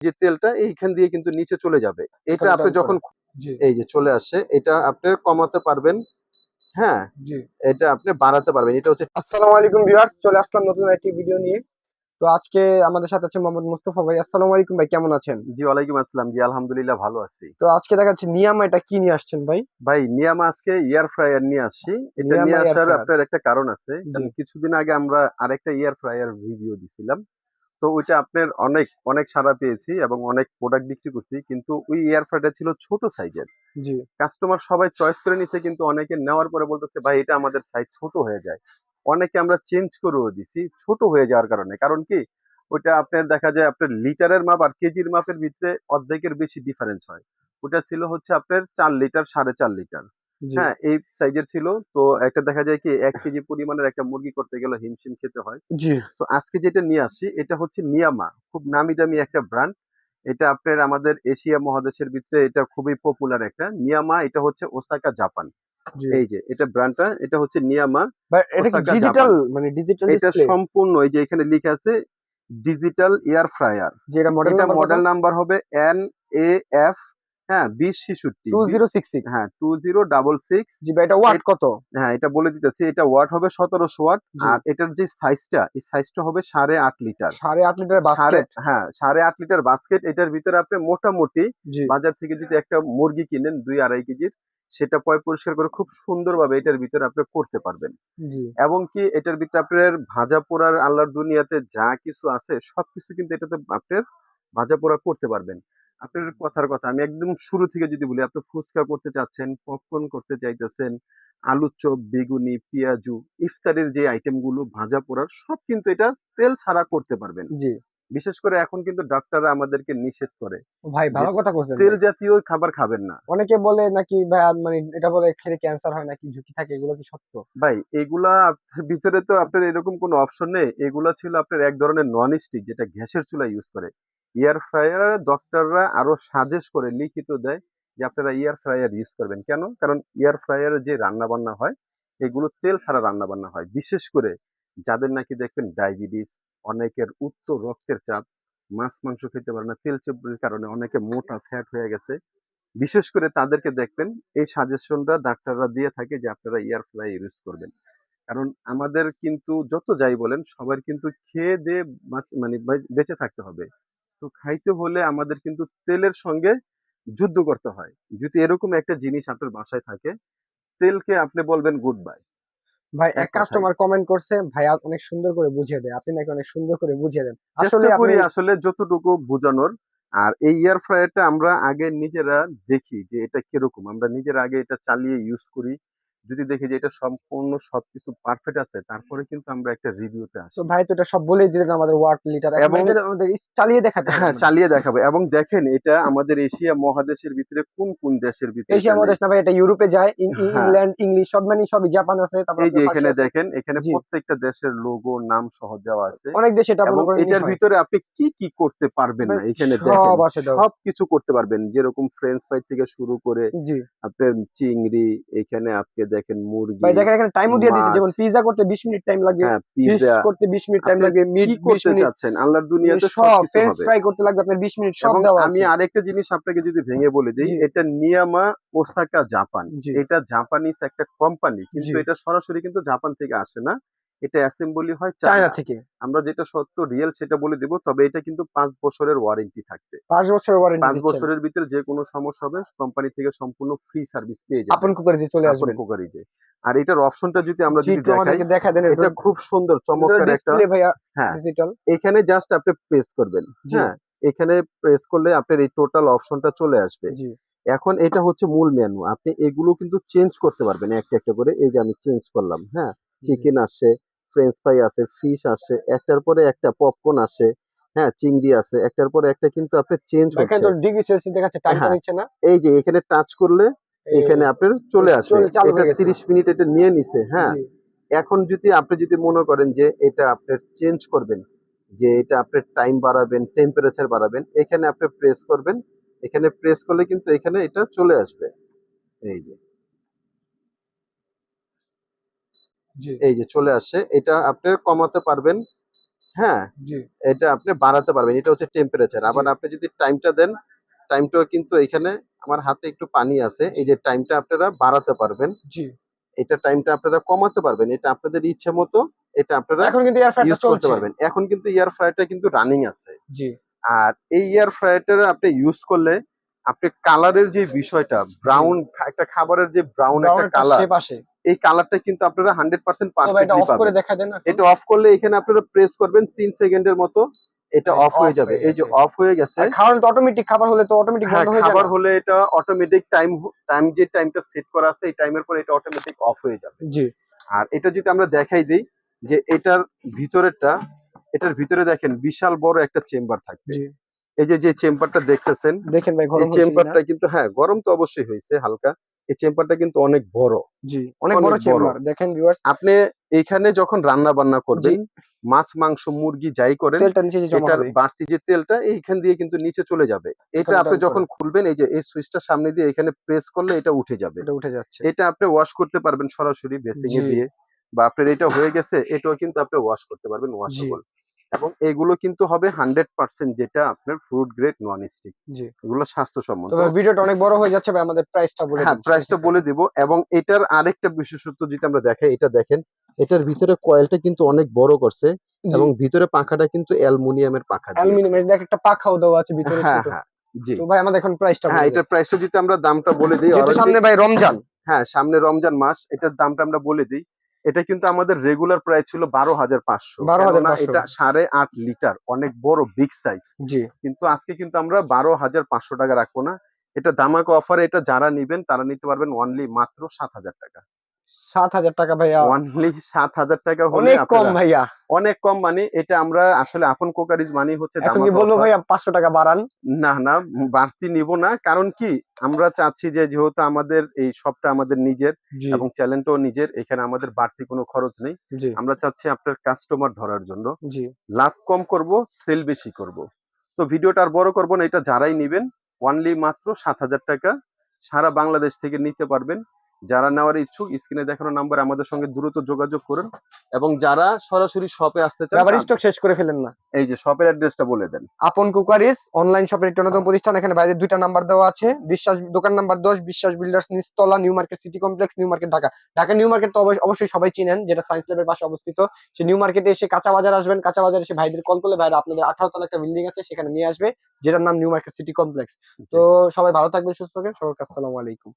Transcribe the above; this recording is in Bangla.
যে তেলটা এইখান দিয়ে কিন্তু নিচে চলে যাবে। এটা আপনি যখন এই যে চলে আসে এটা আপনি কমাতে পারবেন হ্যাঁ? এটা আপনি বাড়াতে পারবেন। এটা হচ্ছে আসসালামু আলাইকুম ভিউয়ার্স চলে আসলাম নতুন একটি ভিডিও নিয়ে। তো আজকে আমাদের সাথে আছে মোহাম্মদ মুস্তফা ভাই। আসসালামু আলাইকুম ভাই কেমন আছেন? জি ওয়ালাইকুম আসসালাম। জি আলহামদুলিল্লাহ ভালো আছি। তো আজকে দেখাচ্ছি নিয়ামা এটা কি নিয়ে আসছেন ভাই? ভাই নিয়ামা আজকে এয়ার ফ্রায়ার নিয়ে আসছি। এটা নিয়ে আসার আপনার একটা কারণ আছে। কিছুদিন আগে আমরা আরেকটা এয়ার ফ্রায়ার রিভিউ দিছিলাম। তো ওইটা আপনার অনেক অনেক সাড়া পেয়েছি এবং অনেক প্রোডাক্ট বিক্রি করছি। কিন্তু ওই এয়ার ফ্রায়ারটা ছিল ছোট সাইজের জি। কাস্টমার সবাই চয়েস করে নিচ্ছে কিন্তু অনেকে নেওয়ার পরে বলতেছে ভাই এটা আমাদের সাইজ ছোট হয়ে যায়। অনেকে আমরা চেঞ্জ করেও দিছি ছোট হয়ে যাওয়ার কারণে। কারণ কি? ওটা আপনার দেখা যায় আপনার লিটারের মাপ আর কেজির মাপের ভিতরে অর্ধেকের বেশি ডিফারেন্স হয়। ওটা ছিল হচ্ছে আপনার চার লিটার সাড়ে চার লিটার জি। হ্যাঁ এই সাইজের ছিল। তো একটা দেখা যায় কি এক কেজি পরিমাণের একটা মুরগি করতে গেলে হিমশিম খেতে হয়। জি। তো আজকে যেটা নিয়ে আসছি এটা হচ্ছে নিয়ামা। খুব নামি দামি একটা ব্র্যান্ড। এটা আপনার আমাদের এশিয়া মহাদেশের ভিতরে এটা খুবই পপুলার একটা। নিয়ামা এটা হচ্ছে ওসাকা জাপান। জি। এই যে এটা ব্র্যান্ডটা এটা হচ্ছে নিয়ামা এটা কি ওসাকা ডিজিটাল মানে ডিজিটাল এটা ডিসপ্লে সম্পূর্ণ এই যে এখানে লিখে আছে ডিজিটাল এয়ার ফ্রায়ার যে এটা মডেল এটা নাম্বার মডেল নাম্বার হবে এন এ এফ হ্যাঁ বিশ ছেষট্টি। 2066 হ্যাঁ টু জিরো ডাবল সিক্স জি ভাই এটা ওয়াট কত? হ্যাঁ এটা বলে দিতেছি এটা ওয়াট হবে সতেরোশো ওয়াট আর এটার যে সাইজটা এই সাইজটা হবে সাড়ে আট লিটার। সাড়ে আট লিটার বাস্কেট হ্যাঁ সাড়ে আট লিটার বাস্কেট এটার ভিতরে আপনি মোটামুটি বাজার থেকে যদি একটা মুরগি কিনেন দুই আড়াই কেজির সেটা পয় পরিষ্কার করে খুব সুন্দরভাবে এটার ভিতরে আপনি করতে পারবেন। এবং কি এটার ভিতরে আপনার ভাজা পোড়ার আল্লাহর দুনিয়াতে যা কিছু আছে সবকিছু কিন্তু এটাতে আপনার ভাজা পোড়া করতে পারবেন। আপনার কথার কথা। আমি একদম শুরু থেকে যদি বলি আপনি ফুচকা করতে চাচ্ছেন পপকর্ন করতে চাইতেছেন আলুর চপ বেগুনি পেঁয়াজু ইফতারের যে আইটেমগুলো ভাজা পোড়ার সব কিন্তু এটা তেল ছাড়া করতে পারবেন। জি। বিশেষ করে এখন কিন্তু ডাক্তাররা আমাদেরকে নিষেধ করে ভাই ভালো কথা বলছেন তেল জাতীয় খাবার খাবেন না। অনেকে বলে নাকি ভাই মানে এটা বলে খেলে ক্যান্সার হয় নাকি ঝুঁকি থাকে এগুলো কি সত্য? ভাই এগুলা ভিতরে তো আপনার এরকম কোনো অপশন নেই। এগুলা ছিল আপনার এক ধরনের নন স্টিক যেটা গ্যাসের চুলা ইউজ করে। এয়ার ফ্রায়ার ডক্টররা আরও সাজেস্ট করে, লিখিত দেয় যে আপনারা এয়ার ফ্রায়ার ইউজ করবেন। কেন? কারণ এয়ার ফ্রায়ারে যে রান্না বান্না হয়, এগুলো তেল ছাড়া রান্না বান্না হয়। বিশেষ করে যাদের নাকি দেখবেন ডায়াবেটিস অনেকের উচ্চ রক্তের চাপ, মাছ, মাংস খেতে পারে না, তেল চর্বির কারণে অনেকে মোটা ফ্যাট হয়ে গেছে। বিশেষ করে তাদেরকে দেখবেন, এই সাজেশনটা ডাক্তাররা দিয়ে থাকে যে আপনারা এয়ার ফ্রাই ইউজ করবেন। কারণ আমাদের কিন্তু যত যাই বলেন, সবার কিন্তু খেয়ে দিয়ে মানে বেঁচে থাকতে হবে। তো খাইতে হলে আমাদের কিন্তু তেলের সঙ্গে যুদ্ধ করতে হয়। যদি এরকম একটা জিনিস আপনার বাসায় থাকে তেলকে আপনি বলবেন গুড বাই ভাই এক কাস্টমার কমেন্ট করছে ভাই অনেক সুন্দর করে বুঝিয়ে দেয়। আপনি নাকি অনেক সুন্দর করে বুঝিয়ে দেন। আসলে করি আপনি আসলে যতটুকু বোঝানোর। আর এই এয়ার ফ্রায়ারটা আমরা আগে নিজেরা দেখি যে এটা কীরকম। আমরা নিজেরা আগে এটা চালিয়ে ইউজ করি। যদি দেখি যে এটা সম্পূর্ণ সবকিছু পারফেক্ট আছে তারপরে কিন্তু আমরা একটা রিভিউতে আসি। তো ভাই তো এটা সব বলেই দিলেন আমাদের ওয়াট লিটার এবং আমাদের চালিয়ে দেখাতে হ্যাঁ চালিয়ে দেখাবো। এবং দেখেন এটা আমাদের এশিয়া মহাদেশের ভিতরে কোন কোন দেশের ভিতরে এশিয়া মহাদেশ না ভাই এটা ইউরোপে যায় হ্যাঁ। ইংল্যান্ড ইংলিশ সব মানে সবই জাপান আছে তারপর এই যে এখানে দেখেন এখানে প্রত্যেকটা দেশের লোগো নাম সহ দেওয়া আছে। অনেক দেশে এটা এবং এটার ভিতরে আপনি কি কি করতে পারবেন না এখানে সব দেখেন। সব কিছু করতে পারবেন। যেরকম ফ্রেঞ্চ ফ্রাই থেকে শুরু করে জি। আপনার চিংড়ি এখানে আপনি দেখেন মুরগি ভাই দেখেন এখানে টাইমও দিয়ে দিয়েছে। যেমন করতে 20 মিনিট টাইম লাগে হ্যাঁ ফিশ করতে 20 মিনিট টাইম লাগে মিট করতে চাচ্ছেন? আল্লাহর দুনিয়াতে সব ফ্রেঞ্চ ফ্রাই করতে লাগবে আপনার 20 মিনিট সব দেওয়া আমি আরেকটা জিনিস আপনাকে যদি ভেঙে বলে দেই এটা নিয়ামা ওসাকা জাপান এটা জাপানিজ একটা কোম্পানি কিন্তু এটা সরাসরি কিন্তু জাপান থেকে আসে না। এটা অ্যাসেম্বলি হয় চায়না। থেকে। আমরা যেটা সত্য রিয়েল সেটা বলে দিব তবে এটা কিন্তু পাঁচ বছরের ওয়ারেন্টি থাকবে। পাঁচ বছরের ওয়ারেন্টি পাঁচ বছরের ভিতরে যে কোনো সমস্যা হবে কোম্পানি থেকে সম্পূর্ণ ফ্রি সার্ভিস পেয়ে যাবে আপন কুকারে চলে আসবেন। কুকারিজে আর এটার অপশনটা যদি আমরা যদি দেখাই দেখা দেন এটা খুব সুন্দর চমৎকার একটা ডিসপ্লে ভাইয়া হ্যাঁ। ডিজিটাল এখানে জাস্ট আপনি প্রেস করবেন। হ্যাঁ। এখানে প্রেস করলে আপনার এই টোটাল অপশনটা চলে আসবে। জি। এখন এটা হচ্ছে মূল মেনু আপনি এগুলো কিন্তু চেঞ্জ করতে পারবেন একটা একটা করে। এই যে আমি চেঞ্জ করলাম হ্যাঁ। চিকেন আসে ফ্রেঞ্চ ফ্রাই আছে ফিশ আসে একটার পরে একটা পপকর্ন আসে হ্যাঁ চিংড়ি আছে একটার পরে একটা কিন্তু আপনি চেঞ্জ হচ্ছে। এখানে তো ডিগ্রি সেলসিয়াস দেখাচ্ছে টাইমটা হ্যাঁ। নিচ্ছে না। এই যে এখানে টাচ করলে এখানে আপনার চলে আসে। এটা গেছে। তিরিশ মিনিট এটা নিয়ে নিছে হ্যাঁ। এখন যদি আপনি যদি মনে করেন যে এটা আপনি চেঞ্জ করবেন যে এটা আপনি টাইম বাড়াবেন টেম্পারেচার বাড়াবেন এখানে আপনি প্রেস করবেন এখানে প্রেস করলে কিন্তু এখানে এটা চলে আসবে। এই যে জি এই যে চলে আসছে এটা আপনি কমাতে পারবেন হ্যাঁ? এটা আপনি বাড়াতে পারবেন এটা হচ্ছে টেম্পারেচার আবার আপনি যদি টাইমটা দেন টাইমটাও কিন্তু এখানে আমার হাতে একটু পানি আছে এই যে টাইমটা আপনারা বাড়াতে পারবেন। জি। এটা টাইমটা আপনারা কমাতে পারবেন এটা আপনাদের ইচ্ছে মতো এটা আপনারা এখন কিন্তু এয়ার ফ্রায়ারটা করতে পারবেন। এখন কিন্তু এয়ার ফ্রায়ারটা কিন্তু রানিং আছে। জি। আর এই এয়ার ফ্রায়ারটা আপনি ইউজ করলে আপনি কালারের যে বিষয়টা ব্রাউন একটা খাবারের যে ব্রাউন একটা কালার এই কালারটা কিন্তু আপনারা হান্ড্রেড পার্সেন্ট এটা অফ করলে এখানে আপনারা প্রেস করবেন তিন সেকেন্ডের মতো এটা অফ হয়ে যাবে। এই যে অফ হয়ে গেছে। খাবার তো অটোমেটিক খাবার হলে তো অটোমেটিক হ্যাঁ বন্ধ হয়ে যাবে খাবার হলে এটা অটোমেটিক টাইম টাইম যে টাইমটা সেট করা আছে এই টাইমের পর এটা অটোমেটিক অফ হয়ে যাবে। জি। আর এটা যদি আমরা দেখাই দিই যে এটার ভিতরেরটা এটার ভিতরে দেখেন বিশাল বড় একটা চেম্বার থাকবে। এই যে যে চেম্বারটা দেখতেছেন দেখেন ভাই গরম চেম্বারটা কিন্তু হ্যাঁ গরম তো অবশ্যই হয়েছে হালকা। এই চেম্বারটা কিন্তু অনেক বড়। জি অনেক বড়। চেম্বার। দেখেন ভিউয়ার্স আপনি এইখানে যখন রান্না বান্না করবেন মাছ মাংস মুরগি যাই করেন এটার বাড়তি যে তেলটা এইখান দিয়ে কিন্তু নিচে চলে যাবে। এটা আপনি যখন খুলবেন এই যে এই সুইচটা সামনে দিয়ে এখানে প্রেস করলে এটা উঠে যাবে। এটা উঠে যাচ্ছে। এটা আপনি ওয়াশ করতে পারবেন সরাসরি বেসিং এ দিয়ে। বা আপনার এটা হয়ে গেছে এটাও কিন্তু আপনি ওয়াশ করতে পারবেন ওয়াশেবল এবং এগুলো কিন্তু হবে হান্ড্রেড পার্সেন্ট যেটা আপনার ফ্রুট গ্রেড নন স্টিক এগুলো স্বাস্থ্যসম্মত। ভিডিওটা অনেক বড় হয়ে যাচ্ছে ভাই আমাদের প্রাইসটা বলে হ্যাঁ প্রাইসটা বলে দিব এবং এটার আরেকটা বিশেষত্ব যদি আমরা দেখাই এটা দেখেন এটার ভিতরে কয়েলটা কিন্তু অনেক বড় করছে এবং ভিতরে পাখাটা কিন্তু অ্যালুমিনিয়ামের পাখা দিয়েছে। অ্যালুমিনিয়াম এর দেখ একটা পাখাও দেওয়া আছে ভিতরে হ্যাঁ হ্যাঁ জি। তো ভাই আমাদের এখন প্রাইসটা হ্যাঁ এটার প্রাইসটা যদি আমরা দামটা বলে দিই সামনে ভাই রমজান। হ্যাঁ সামনে রমজান মাস এটার দামটা আমরা বলে দিই। এটা কিন্তু আমাদের রেগুলার প্রাইস ছিল বারো হাজার পাঁচশো। 12,500 এটা সাড়ে আট লিটার অনেক বড় বিগ সাইজ কিন্তু আজকে কিন্তু আমরা বারো হাজার পাঁচশো টাকা রাখব না। এটা দামাক অফারে এটা যারা নিবেন তারা নিতে পারবেন অনলি মাত্র সাত হাজার টাকা। সাত হাজার টাকা ভাইয়া। অনলি সাত হাজার টাকা অনেক কম ভাইয়া। অনেক কম মানে এটা আমরা আসলে আপন কোকারিজ মানে হচ্ছে এখন কি বলব ভাইয়া পাঁচশো টাকা বাড়ান। না না বাড়তি নিব না। কারণ কি আমরা চাচ্ছি যে যেহেতু আমাদের এই শপটা আমাদের নিজের এবং চ্যানেলটাও নিজের এখানে আমাদের বাড়তি কোনো খরচ নেই। আমরা চাচ্ছি আপনার কাস্টমার ধরার জন্য। লাভ কম করব সেল বেশি করব। তো ভিডিওটা আর বড় করব না এটা যারাই নেবেন অনলি মাত্র সাত হাজার টাকা সারা বাংলাদেশ থেকে নিতে পারবেন। যারা নেওয়ার ইচ্ছুক স্ক্রিনে দেখানো নাম্বার আমাদের সঙ্গে দ্রুত যোগাযোগ করুন এবং যারা সরাসরি শপে আসতে চান আবার স্টক শেষ করে ফেলেন না। এই যে শপের অ্যাড্রেসটা বলে দেন। আপন কুকারিস অনলাইন শপের একটি অন্যতম প্রতিষ্ঠান। এখানে বাইরে দুইটা নাম্বার দেওয়া আছে। বিশ্বাস দোকান নাম্বার দশ Biswas builders নিস্তলা new market city complex new market Dhaka. Dhaka new market তো অবশ্যই সবাই চিনেন যেটা সায়েন্স ল্যাবের পাশে অবস্থিত। সে নিউ মার্কেটে এসে কাঁচা বাজার আসবেন। কাঁচা বাজার এসে ভাইদের কল করলে ভাইরা আপনাদের আঠারো তলা একটা বিল্ডিং আছে সেখানে নিয়ে আসবে যেটার নাম নিউ মার্কেট সিটি কমপ্লেক্স তো সবাই ভালো থাকবেন সুস্থ থাকবেন। সবাইকে আসসালামু আলাইকুম।